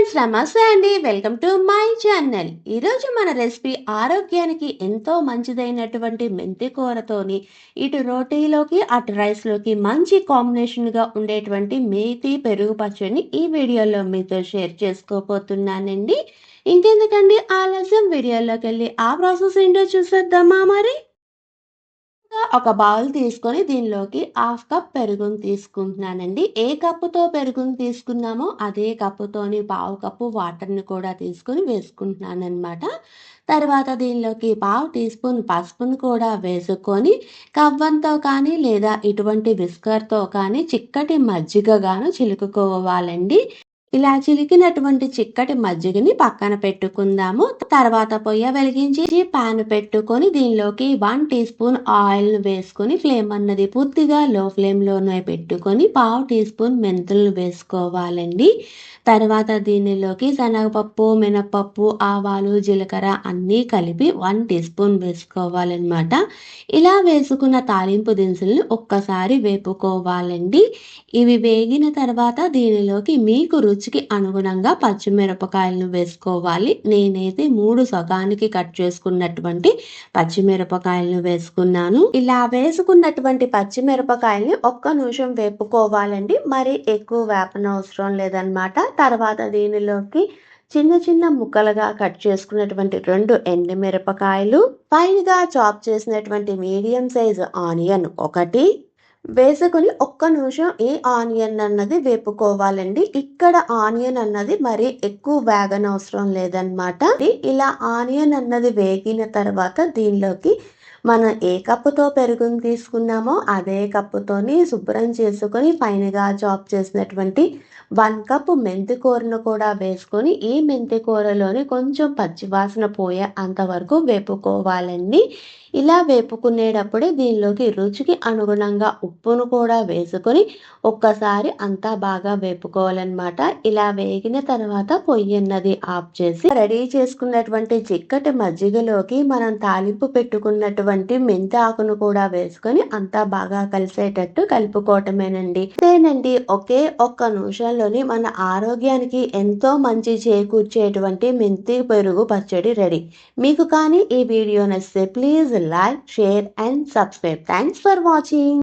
Friends నమస్తే అండి. Welcome to my channel. ఈరోజు మన రెసిపీ ఆరోగ్యానికి ఎంతో మంచిదైనటువంటి మెంతి కూరతోని ఇటు రోటీలోకి అటు రైస్లోకి మంచి కాంబినేషన్గా ఉండేటువంటి మేతి పెరుగు పచ్చడిని ఈ వీడియోలో మీతో షేర్ చేసుకోబోతున్నానండి. ఇంకెందుకండి ఆలస్యం? వీడియోలోకి వెళ్ళి ఆ ప్రాసెస్ ఏంటో చూసేద్దామా మరి? ఒక బౌల్ తీసుకొని దీనిలోకి హాఫ్ కప్ పెరుగును తీసుకుంటున్నానండి. ఏ కప్పుతో పెరుగును తీసుకున్నామో అదే కప్పుతోని పావు కప్పు వాటర్ని కూడా తీసుకొని వేసుకుంటున్నాను అనమాట తర్వాత దీనిలోకి పావు టీ స్పూన్ పసుపును కూడా వేసుకొని కవ్వంతో కానీ లేదా ఇటువంటి విస్కర్తో కానీ చిక్కటి మజ్జిగగాను చిలుకుకోవాలండి. ఇలా చిలికినటువంటి చిక్కటి మజ్జిగని పక్కన పెట్టుకుందాము. తర్వాత పొయ్య వెలిగించి పాన్ పెట్టుకొని దీనిలోకి వన్ టీ స్పూన్ ఆయిల్ వేసుకొని ఫ్లేమ్ అన్నది పూర్తిగా లో ఫ్లేమ్లోనే పెట్టుకొని పావు టీ స్పూన్ మెంతులు వేసుకోవాలండి. తర్వాత దీనిలోకి శనగపప్పు మినపప్పు ఆవాలు జీలకర్ర అన్నీ కలిపి వన్ టీ స్పూన్ వేసుకోవాలన్నమాట. ఇలా వేసుకున్న తాలింపు దినుసులను ఒక్కసారి వేపుకోవాలండి. ఇవి వేగిన తర్వాత దీనిలోకి మీకు రుచి రుచికి అనుగుణంగా పచ్చిమిరపకాయలను వేసుకోవాలి. నేనైతే మూడు సగానికి కట్ చేసుకున్నటువంటి పచ్చిమిరపకాయలను వేసుకున్నాను. ఇలా వేసుకున్నటువంటి పచ్చిమిరపకాయల్ని ఒక్క నిమిషం వేపుకోవాలండి. మరి ఎక్కువ వేపనవసరం లేదనమాట తర్వాత దీనిలోకి చిన్న చిన్న ముక్కలుగా కట్ చేసుకున్నటువంటి రెండు ఎండుమిరపకాయలు ఫైన్గా చాప్ చేసినటువంటి మీడియం సైజు ఆనియన్ ఒకటి వేసుకుని ఒక్క నిమిషం ఈ ఆనియన్ అన్నది వేపుకోవాలండి. ఇక్కడ ఆనియన్ అన్నది మరి ఎక్కువ వేగనవసరం లేదనమాట ఇలా ఆనియన్ అన్నది వేగిన తర్వాత దీనిలోకి మనం ఏ కప్పుతో పెరుగుని తీసుకున్నామో అదే కప్పుతోని శుభ్రం చేసుకొని ఫైన్గా చాప్ చేసినటువంటి వన్ కప్ మెంతి కూరను కూడా వేసుకొని ఈ మెంతి కూరలోని కొంచెం పచ్చివాసన పోయే అంతవరకు వేపుకోవాలండి. ఇలా వేపుకునేటప్పుడే దీనిలోకి రుచికి అనుగుణంగా ఉప్పును కూడా వేసుకొని ఒక్కసారి అంతా బాగా వేపుకోవాలన్నమాట. ఇలా వేగిన తర్వాత పొయ్యి అన్నది ఆఫ్ చేసి రెడీ చేసుకున్నటువంటి చిక్కటి మజ్జిగలోకి మనం తాలింపు పెట్టుకున్నటువంటి మెంతి ఆకును కూడా వేసుకొని అంతా బాగా కలిసేటట్టు కలుపుకోవటమేనండి. ఇదేనండి ఒకే ఒక్క నిమిషంలోని మన ఆరోగ్యానికి ఎంతో మంచి చేకూర్చేటువంటి మెంతి పెరుగు పచ్చడి రెడీ. మీకు కానీ ఈ వీడియో నచ్చితే please like share and subscribe. Thanks for watching.